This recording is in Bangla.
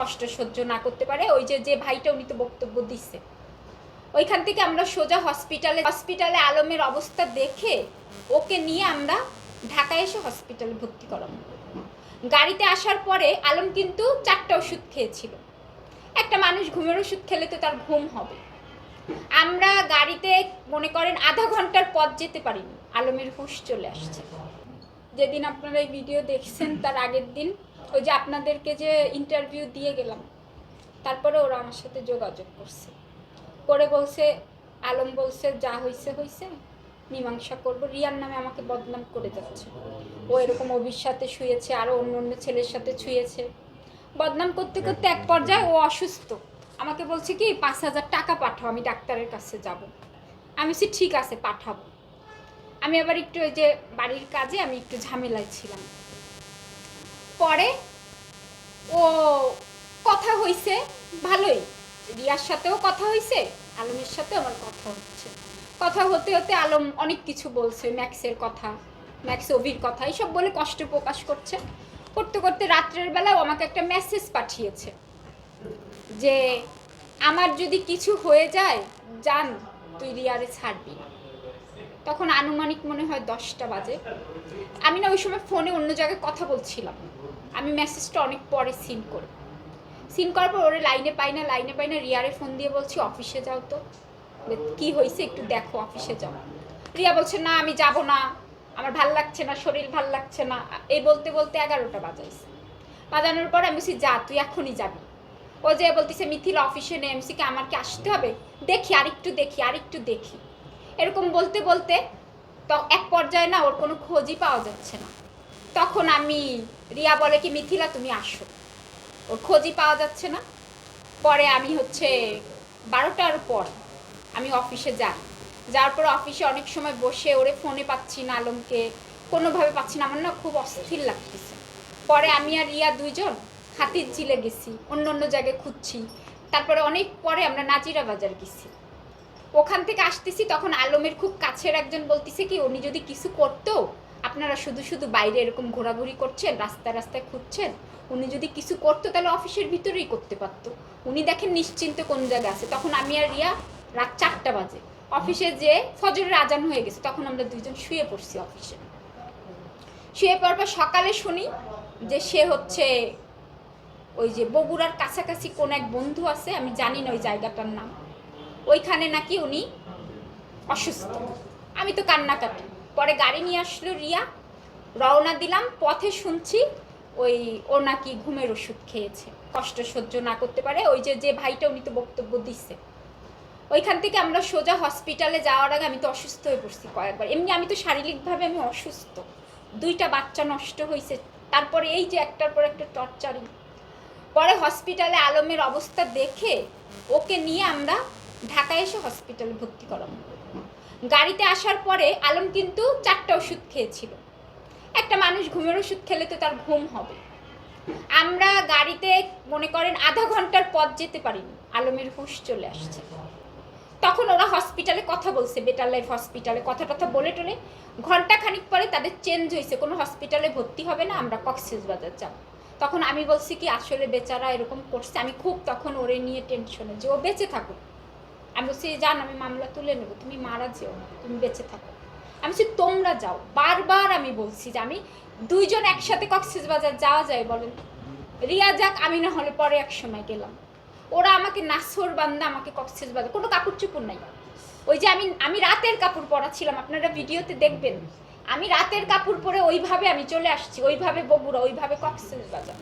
কষ্ট সহ্য না করতে পারে, ওই যে যে ভাইটা উনি তো বক্তব্য দিচ্ছে ওইখান থেকে আমরা সোজা হসপিটালে হসপিটালে আলমের অবস্থা দেখে ওকে নিয়ে আমরা ঢাকায় এসে হসপিটালে ভর্তি করাবো। গাড়িতে আসার পরে আলম কিন্তু চারটা ওষুধ খেয়েছিল। একটা মানুষ ঘুমের ওষুধ খেলে তো তার ঘুম হবে। আমরা গাড়িতে মনে করেন আধা ঘণ্টার পথ যেতে পারিনি, আলমের হুশ চলে আসছে। যেদিন আপনারা এই ভিডিও দেখছেন, তার আগের দিন ওই যে আপনাদেরকে যে ইন্টারভিউ দিয়ে গেলাম, তারপরে ওরা আমার সাথে যোগাযোগ করছে। করে বলছে, আলম বলছে, যা হয়েছে হয়েছে মীমাংসা করব। রিয়ার নামে আমাকে বদনাম করে যাচ্ছে। ও এরকম অভির সাথে শুয়েছে আরও অন্য অন্য ছেলের সাথে শুয়েছে। বদনাম করতে করতে এক পর্যায়ে ও অসুস্থ। আমাকে বলছে কি, পাঁচ হাজার টাকা পাঠাও, আমি ডাক্তারের কাছে যাব। আমি বলছি, ঠিক আছে, পাঠাবো। আমি আবার একটু ওই যে বাড়ির কাজে আমি একটু ঝামেলায় ছিলাম। পরে ও কথা হইছে, ভালোই। রিয়ার সাথেও কথা হইছে, আলমের সাথে আমার কথা হচ্ছে। কথা হতে হতে আলম অনেক কিছু বলছে, ম্যাক্সের কথা, ম্যাক্স অভির কথা, এইসব বলে কষ্ট প্রকাশ করছে। করতে করতে রাত্রের বেলাও আমাকে একটা মেসেজ পাঠিয়েছে যে, আমার যদি কিছু হয়ে যায়, জান, তুই রিয়ারে ছাড়বি। না তখন আনুমানিক মনে হয় দশটা বাজে। আমি না ওই সময় ফোনে অন্য জায়গায় কথা বলছিলাম। আমি মেসেজটা অনেক পরে সিন করি। সিন করার পর ওরে লাইনে পাই না লাইনে পাই না, রিয়ারে ফোন দিয়ে বলছি অফিসে যাও তো। কি হয়েছে? একটু দেখো অফিসে যাও। রিয়া বলছে, না, আমি যাব না। আমার ভালো লাগছে না, শরীর ভালো লাগছে না। এই বলতে বলতে এগারোটা বাজাইছে। বাজানোর পর আমি বলছি, যা, তুই এখনই যাবি। ও যে বলতেছে, মিথিল অফিসে নেই। আমি বলছি, কি, আমার কি আসতে হবে? দেখি, আরেকটু দেখি আরেকটু দেখি। এরকম বলতে বলতে তো এক পর্যায়ে না ওর কোনো খোঁজই পাওয়া যাচ্ছে না। তখন আমি, রিয়া বলে কি, মিথিলা, তুমি আসো। ওর খোঁজই পাওয়া যাচ্ছে না। পরে আমি হচ্ছে বারোটার পর আমি অফিসে যাই। যাওয়ার পর অফিসে অনেক সময় বসে ওরে ফোনে পাচ্ছি না, আলমকে কোনোভাবে পাচ্ছি না, আমার না খুব অস্থির লাগতেছে। পরে আমি আর রিয়া দুইজন হাতির ঝিলে গেছি অন্য অন্য জায়গায় খুঁজছি। তারপরে অনেক পরে আমরা নাজিরা বাজার গেছি। ওখান থেকে আসতেছি, তখন আলমের খুব কাছের একজন বলতেছে কি, উনি যদি কিছু করতো, আপনারা শুধু শুধু বাইরে এরকম ঘোরাঘুরি করছেন, রাস্তায় রাস্তায় খুঁজছেন, উনি যদি কিছু করতো তাহলে অফিসের ভিতরেই করতে পারতো। উনি দেখেন নিশ্চিন্ত কোন জায়গায় আছে। তখন আমি আর রিয়া রাত চারটা বাজে। অফিসে যে ফজরের আজান হয়ে গেছে, তখন আমরা দুইজন শুয়ে পড়ছি অফিসে। শুয়ে পড়ার পর সকালে শুনি যে সে হচ্ছে ওই যে বগুড়ার কাছাকাছি কোন এক বন্ধু আছে, আমি জানি না ওই জায়গাটার নাম। ওইখানে নাকি উনি অসুস্থ। আমি তো কান্নাকাটি। পরে গাড়ি নিয়ে আসলো রিয়া। রওনা দিলাম, পথে শুনছি ওই ও নাকি ঘুমের ওষুধ খেয়েছে। কষ্ট সহ্য না করতে পারে, ওই যে যে ভাইটা উনি তো বক্তব্য দিচ্ছে ওইখান থেকে আমরা সোজা হসপিটালে যাওয়ার আগে আমি তো অসুস্থ হয়ে পড়ছি কয়েকবার। এমনি আমি তো শারীরিকভাবে আমি অসুস্থ। দুইটা বাচ্চা নষ্ট হয়েছে তারপরে এই যে একটার পর একটা টর্চারিং। পরে হসপিটালে আলমের অবস্থা দেখে ওকে নিয়ে আমরা ঢাকায় এসে হসপিটালে ভর্তি করাবো গাড়িতে আসার পরে আলম কিন্তু চারটা ওষুধ খেয়েছিল। একটা মানুষ ঘুমের ওষুধ খেলে তো তার ঘুম হবে। আমরা গাড়িতে মনে করেন আধা ঘণ্টার পথ যেতে পারিনি। আলমের হুশ চলে আসছে। তখন ওরা হসপিটালে কথা বলছে বেটার লাইফ হসপিটালে কথা টথা বলে টলে। ঘণ্টা খানিক পরে তাদের চেঞ্জ হয়েছে। কোনো হসপিটালে ভর্তি হবে না, আমরা কক্সেস বাজার যাব। তখন আমি বলছি কি, আসলে বেচারা এরকম করছে। আমি খুব তখন ওরে নিয়ে টেনশনে যে ও বেঁচে থাকুক। আমি বলছি, জান, আমি মামলা তুলে নেব, তুমি মারা যেও তুমি বেঁচে থাকো। আমি বলছি, তোমরা যাও। বারবার আমি বলছি যে আমি দুইজন একসাথে কক্সেস বাজার যাওয়া যায় বলেন। রিয়া যাক, আমি না হলে পরে এক সময় গেলাম। ওরা আমাকে নাসর বান্দা, আমাকে কক্সেস বাজার, কোনো কাপড় চুপুর নাই। ওই যে আমি আমি রাতের কাপড় পরা ছিলাম, আপনারা ভিডিওতে দেখবেন। আমি রাতের কাপড় পরে ওইভাবে আমি চলে আসছি, ওইভাবে বগুড়া, ওইভাবে কক্সেস বাজার।